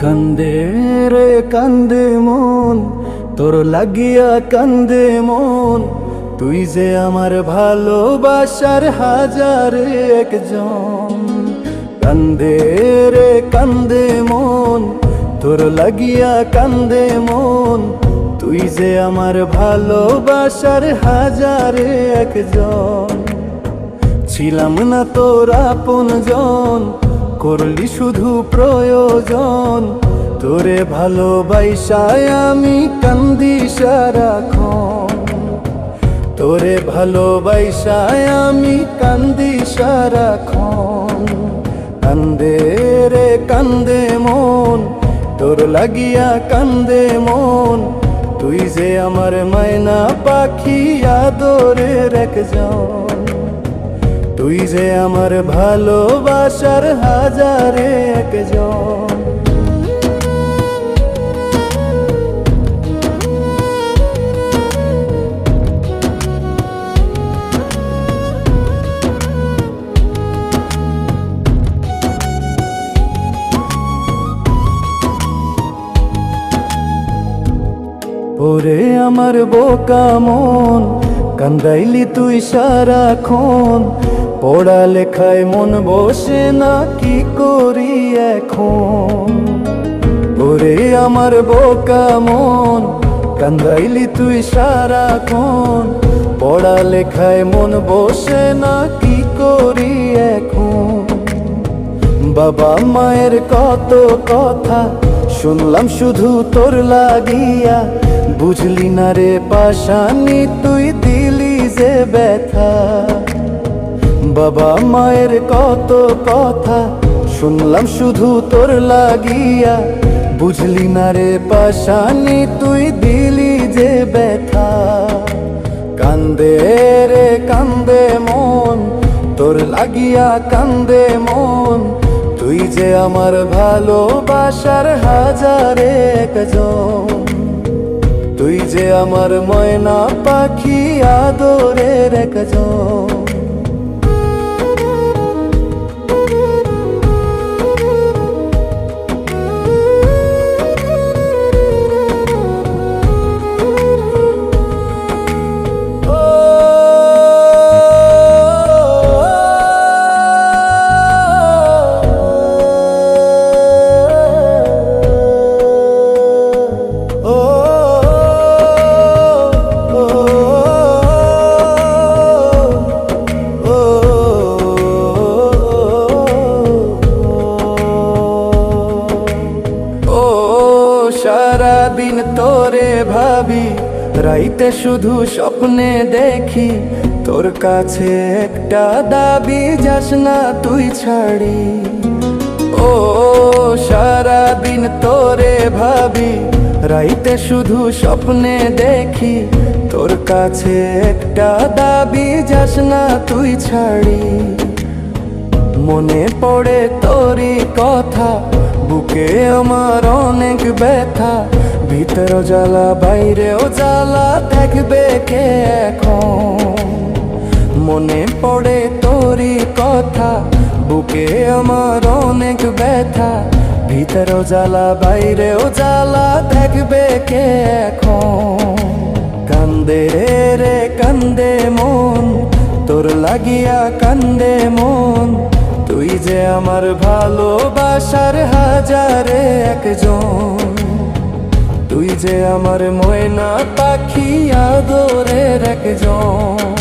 কান্দে রে কান্দে মন, তোর লাগিয়া কান্দে মন। তুই যে আমার ভালোবাসার হাজারে একজন। কান্দে রে কান্দে মন, তোর লাগিয়া কান্দে মন। তুই যে আমার ভালোবাসার হাজারে একজন। ছিলাম না তোর আপন জন করলি শুধু প্রয়োজন। তোরে ভালোবাসায় আমি কান্দি সারাক্ষণ। তোরে ভালোবাসায় আমি কান্দি সারাক্ষণ। কান্দে রে কান্দে মন, তোর লাগিয়া কান্দে মন। তুই যে আমার মায়না পাখি আদরের একজন। তুই যে আমার ভালোবাসার হাজারে একজন। ওরে আমার বোকা মন কান্দাইলি তুই সারাক্ষণ। পড়ালেখায় মন বসে না, কি করি এখন? ওরে আমার বোকা মন, কান্দাইলি তুই সারাক্ষণ। পড়ালেখায় মন বসে না, কি করি এখন? বাবা মায়ের কত কথা, শুনলাম শুধু তোর লাগিয়া। বুঝলি না রে পাশানি, তুই দিলি যে ব্যথা। বাবা মায়ের কত কথা শুনলাম শুধু তোর লাগিয়া। বুঝলি না রে পাশানি তুই দিলি যে ব্যথা। কান্দে রে, কান্দে মন, তোর লাগিয়া কান্দে মন। তুই যে আমার ভালোবাসার হাজারে একজন। তুই যে আমার ময়না পাখি আদরের একজন। সারাদিন তোরে ভাবি, রাইতে শুধু স্বপ্নে দেখি। তোর কাছে একটা দাবি যাস না তুই ছাড়ি। ও, সারাদিন তোরে ভাবি, রাইতে শুধু স্বপ্নে দেখি। তোর কাছে একটা দাবি যাস না তুই ছাড়ি। মনে পড়ে তোরই কথা, বুকে আমার অনেক ব্যথা। ভিতর জ্বালা, বাইরেও জ্বালা থাকবে কে এখন? মনে পড়ে তোরই কথা, বুকে আমার অনেক ব্যথা। ভিতর জ্বালা, বাইরেও জ্বালা থাকবে কে এখন? কান্দে রে, কান্দে মন, তোর লাগিয়া কান্দে মন। তুই যে আমার ভালোবাসার হাজারে একজন। তুই যে আমার ময়না পাখি আদরের একজন।